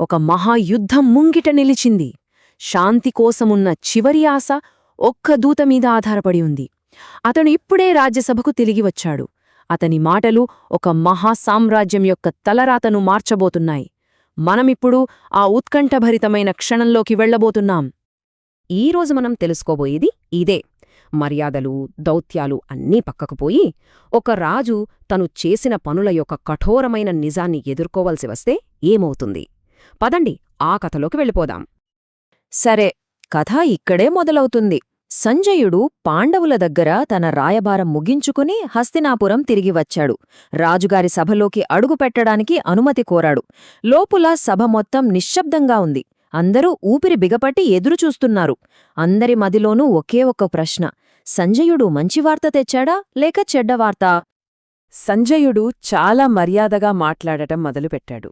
ఒక మహాయుద్ధం ముంగిట నిలిచింది. శాంతి కోసమున్న చివరి ఆశ ఒక్క దూత మీద ఆధారపడి ఉంది. అతను ఇప్పుడే రాజ్యసభకు తిరిగి వచ్చాడు. అతని మాటలు ఒక మహాసామ్రాజ్యం యొక్క తలరాతను మార్చబోతున్నాయి. మనమిప్పుడు ఆ ఉత్కంఠభరితమైన క్షణంలోకి వెళ్ళబోతున్నాం ఈరోజు మనం తెలుసుకోబోయేది ఇదే. మర్యాదలు దౌత్యాలు అన్నీ పక్కకుపోయి ఒక రాజు తను చేసిన పనుల యొక్క కఠోరమైన నిజాన్ని ఎదుర్కోవలసి వస్తే ఏమవుతుంది? పదండి ఆ కథలోకి వెళ్ళిపోదాం. సరే కథ ఇక్కడే మొదలవుతుంది. సంజయుడు పాండవుల దగ్గర తన రాయబారం ముగించుకుని హస్తినాపురం తిరిగి వచ్చాడు. రాజుగారి సభలోకి అడుగుపెట్టడానికి అనుమతి కోరాడు. లోపుల సభ మొత్తం నిశ్శబ్దంగా ఉంది. అందరూ ఊపిరి బిగపట్టి ఎదురుచూస్తున్నారు అందరి మదిలోనూ ఒకే ఒక్క ప్రశ్న. సంజయుడు మంచివార్త తెచ్చాడా లేక చెడ్డవార్త సంజయుడు చాలా మర్యాదగా మాట్లాడటం మొదలుపెట్టాడు.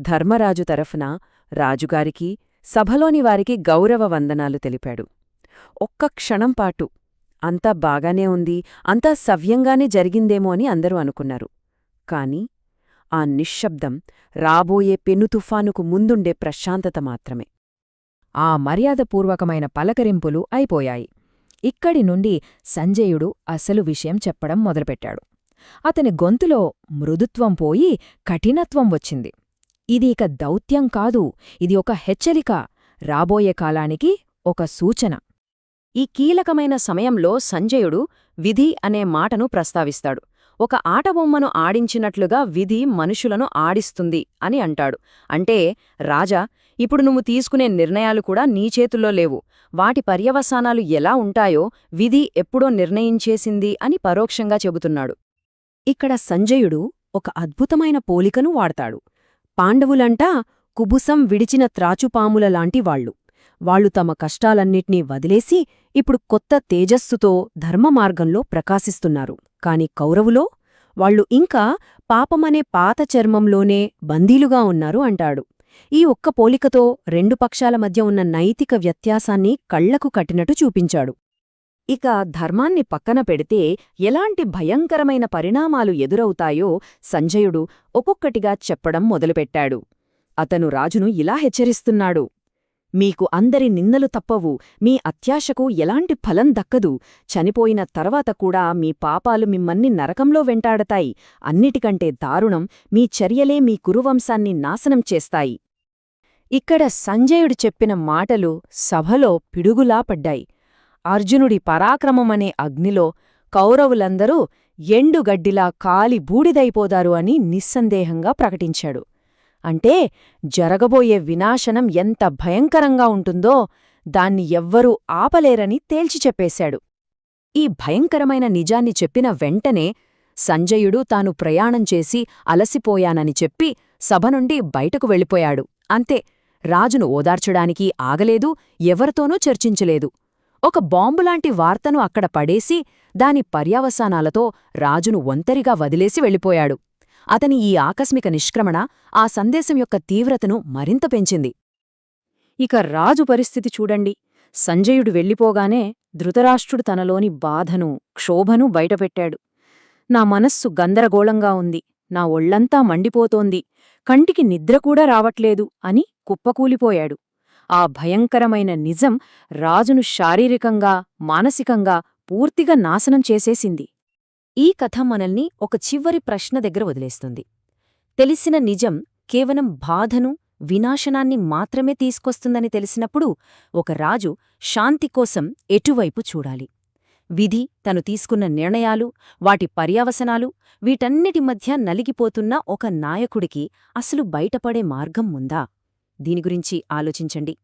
ధర్మరాజు తరఫున రాజుగారికి సభలోని వారికి గౌరవ వందనాలు తెలిపాడు. ఒక్క క్షణంపాటు అంతా బాగానే ఉంది అంతా సవ్యంగానే జరిగిందేమో అని అందరూ అనుకున్నారు. కాని ఆ నిశ్శబ్దం రాబోయే పెను తుఫానుకు ముందుండే ప్రశాంతత మాత్రమే. ఆ మర్యాదపూర్వకమైన పలకరింపులు అయిపోయాయి. ఇక్కడి నుండి సంజయుడు అసలు విషయం చెప్పడం మొదలుపెట్టాడు. అతని గొంతులో మృదుత్వం పోయి కఠినత్వం వచ్చింది. ఇది ఇక దౌత్యం కాదు ఇది ఒక హెచ్చరిక రాబోయే కాలానికి ఒక సూచన. ఈ కీలకమైన సమయంలో సంజయుడు విధి అనే మాటను ప్రస్తావిస్తాడు. ఒక ఆటబొమ్మను ఆడించినట్లుగా విధి మనుషులను ఆడిస్తుంది అని అంటాడు. అంటే రాజా ఇప్పుడు నువ్వు తీసుకునే నిర్ణయాలు కూడా నీ చేతుల్లో లేవు. వాటి పర్యవసానాలు ఎలా ఉంటాయో విధి ఎప్పుడో నిర్ణయించేసింది అని పరోక్షంగా చెబుతున్నాడు. ఇక్కడ సంజయుడు ఒక అద్భుతమైన పోలికను వాడతాడు. పాండవులంటా కుబుసం విడిచిన త్రాచుపాములలాంటి వాళ్ళు వాళ్ళు తమ కష్టాలన్నిట్నీ వదిలేసి ఇప్పుడు కొత్త తేజస్సుతో ధర్మమార్గంలో ప్రకాశిస్తున్నారు. కాని కౌరవులో? వాళ్ళు ఇంకా పాపమనే పాత చర్మంలోనే బందీలుగా ఉన్నారు అంటాడు. ఈ ఒక్క పోలికతో రెండు పక్షాల మధ్య ఉన్న నైతిక వ్యత్యాసాన్ని కళ్ళకు కట్టినట్టు చూపించాడు. ఇక ధర్మాన్ని పక్కన పెడితే ఎలాంటి భయంకరమైన పరిణామాలు ఎదురవుతాయో సంజయుడు ఒక్కొక్కటిగా చెప్పడం మొదలుపెట్టాడు. అతను రాజును ఇలా హెచ్చరిస్తున్నాడు. మీకు అందరి నిందలు తప్పవు. మీ అత్యాశకు ఎలాంటి ఫలం దక్కదు. చనిపోయిన తర్వాత కూడా మీ పాపాలు మిమ్మన్ని నరకంలో వెంటాడతాయి. అన్నిటికంటే దారుణం మీ చర్యలే మీ కురువంశాన్ని నాశనం చేస్తాయి ఇక్కడ సంజయుడు చెప్పిన మాటలు సభలో పిడుగులా పడ్డాయి. అర్జునుడి పరాక్రమమనే అగ్నిలో కౌరవులందరూ ఎండుగడ్డిలా కాలి బూడిదైపోదారు అని నిస్సందేహంగా ప్రకటించాడు. అంటే జరగబోయే వినాశనం ఎంత భయంకరంగా ఉంటుందో దాన్ని ఎవ్వరూ ఆపలేరని తేల్చి చెప్పేశాడు. ఈ భయంకరమైన నిజాన్ని చెప్పిన వెంటనే సంజయుడు తాను ప్రయాణం చేసి అలసిపోయానని చెప్పి సభ నుండి బయటకు వెళ్ళిపోయాడు. అంతే రాజును ఓదార్చడానికి ఆగలేదు ఎవరితోనూ చర్చించలేదు. ఒక బాంబులాంటి వార్తను అక్కడ పడేసి దాని పర్యవసానాలతో రాజును ఒంతరిగా వదిలేసి వెళ్ళిపోయాడు. అతని ఈ ఆకస్మిక నిష్క్రమణ ఆ సందేశం యొక్క తీవ్రతను మరింత పెంచింది. ఇక రాజు పరిస్థితి చూడండి. సంజయుడు వెళ్ళిపోగానే ధృతరాష్ట్రుడు తనలోని బాధను క్షోభను బయటపెట్టాడు. నా మనస్సు గందరగోళంగా ఉంది. నా ఒళ్ళంతా మండిపోతోంది. కంటికి నిద్రకూడా రావట్లేదు అని కుప్పకూలిపోయాడు. ఆ భయంకరమైన నిజం రాజును శారీరకంగా మానసికంగా పూర్తిగా నాశనం చేసేసింది. ఈ కథ మనల్ని ఒక చివరి ప్రశ్న దగ్గర వదిలేస్తుంది. తెలిసిన నిజం కేవలం బాధను వినాశనాన్ని మాత్రమే తీసుకొస్తుందని తెలిసినప్పుడు ఒక రాజు శాంతి కోసం ఎటువైపు చూడాలి? విధి తను తీసుకున్న నిర్ణయాలు వాటి పర్యావసనాలు వీటన్నిటి మధ్య నలిగిపోతున్న ఒక నాయకుడికి అసలు బయటపడే మార్గం ఉందా? దీని గురించి ఆలోచించండి.